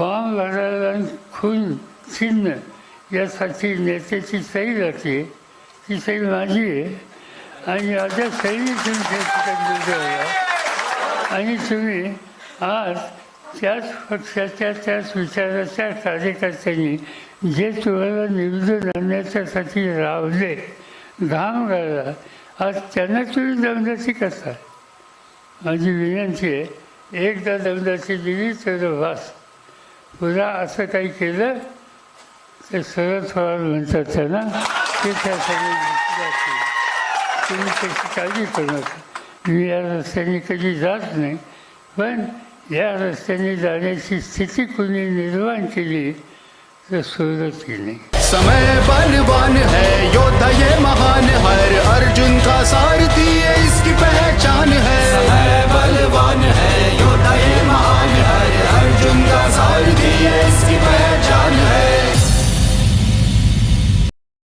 Form भरायला खून चिन्ह यासाठी नेत्याची सही लागते ती सही माझी आहे. आणि माझ्या सहीने तुम्ही त्या ठिकाणी आणि तुम्ही आज त्याच पक्षाच्या त्याच विचाराच्या कार्यकर्त्यांनी जे तुम्हाला निवडून आणण्याच्यासाठी रावले घाम गाळला आज त्यांना तुम्ही दमदाची करता. माझी विनंती आहे एकदा दमदाची दिली तर वास. पुन्हा असं काही केलं तर सरळ थोडा म्हणतात त्यांना ते त्यासाठी तुम्ही त्याची काळजी करू नका. मी या रस्त्याने कधी जात नाही पण या रस्त्याने जाण्याची स्थिती कुणी निर्माण केली तर सुरत केली समय बलवान है योद्धा ये